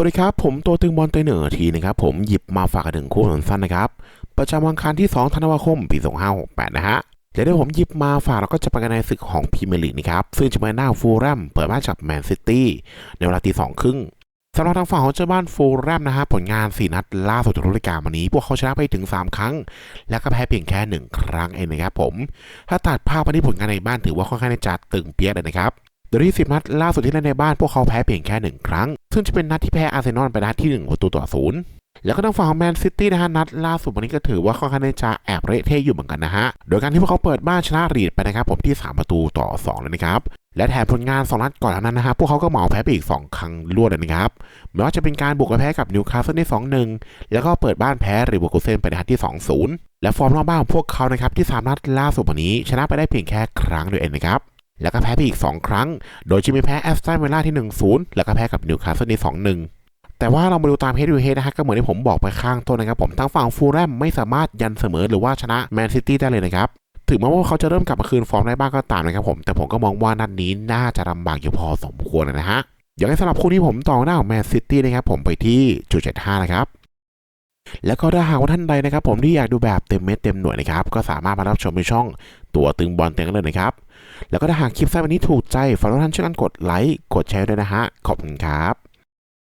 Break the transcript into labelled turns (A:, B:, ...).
A: สวัสดีครับ ผมตัวตึงบอลเตยเหนือทีนะครับ ผมหยิบมาฝากกันถึงคู่สั้นๆนะครับ ประจำวันอังคารที่ 2 ธันวาคม ปี 2568 นะฮะเดี๋ยวผมหยิบมาฝากเราก็จะไปกันในศึกของพรีเมียร์ลีกนะครับ ซึ่งจะมาหน้าฟูลแรมเปิดบ้านจากแมนซิตี้ในเวลาตีสองครึ่งสำหรับทางฝั่งของเจ้าบ้านฟูลแรมนะฮะผลงาน 4 นัดล่าสุดจากฤดูกาลวันนี้ พวกเขาชนะไปถึง 3 ครั้ง และก็แพ้เพียงแค่ 1 ครั้งเองนะครับผม ถ้าตัดภาพไปที่ผลงานในบ้านถือว่าค่อนข้างจะตึงเปียกเลยนะครับ โดยที่สิบนัดล่าสุดที่เล่นในบ้านพวกเขาแพ้เพียงแค่หนึ่งครั้ง ซึ่งจะเป็นนัดที่แพ้อาร์เซนอลไปนัดที่หนึ่งประตูต่อศูนย์แล้วก็ทางฝั่งของแมนซิตี้นะฮะนัดล่าสุดวันนี้ก็ถือว่าค่อนข้างจะแอบเละเทะอยู่เหมือนกันนะฮะ โดยการที่พวกเขาเปิดบ้านชนะรีดไปนะครับผมที่ 3 ประตูต่อ 2 เลยนะครับ และแถมผลงาน 2 นัดก่อนน้านั้นนะฮะ พวกเขาก็เหมาแพ้ไปอีก 2 ครั้งรวดเลยนะครับไม่ว่าจะเป็นการบุกไปแพ้กับนิวคาสเซิลได้2-1 แล้วก็เปิดบ้านแพ้ริเวอร์คูเซนไปในนัดที่ 2-0 และฟอร์มนอกบ้านของพวกเขานะครับที่ 3 นัดล่าสุดวันนี้ ชนะไปได้เพียงแค่ครั้งเดียวเองนะครับ แล้วก็แพ้ไปอีก 2 ครั้ง โดยจะมีแพ้แอสตันวิลล่าที่ 1-0 แล้วก็แพ้กับนิวคาสเซิลที่2-1แต่ว่าเรามาดูตามเฮด u ูเฮดนะฮะก็เหมือนที่ผมบอกไปข้างต้นนะครับผมทางฝั่งฟูลแรมไม่สามารถยันเสมอหรือว่าชนะแมนซิตี้ได้เลยนะครับ ถึงแม้ว่าเขาจะเริ่มกลับมาคืนฟอร์มได้บ้างก็ตามนะครับผม แต่ผมก็มองว่านัดนนี้น่าจะลำบากอยู่พอสมควรนะฮะอย่างไรสำหรับคู่นี้ผมต่อหน้าของแมนซิตี้นะครับผมไปที่จุดเจ็ดห้านะครับแล้วก็ถ้าหากว่าท่านใดนะครับผมที่อยากดูแบบเต็มเม็ดเต็มหน่วยนะครับก็สามารถมารับชมในช่องตัวตึงบอลเต็งเลยนะครับ แล้วก็ถ้าหากคลิปสั้นวันนี้ถูกใจฝากทุกท่านช่วยกันกดไลค์กดแชร์ด้วยนะฮะขอบคุณครับ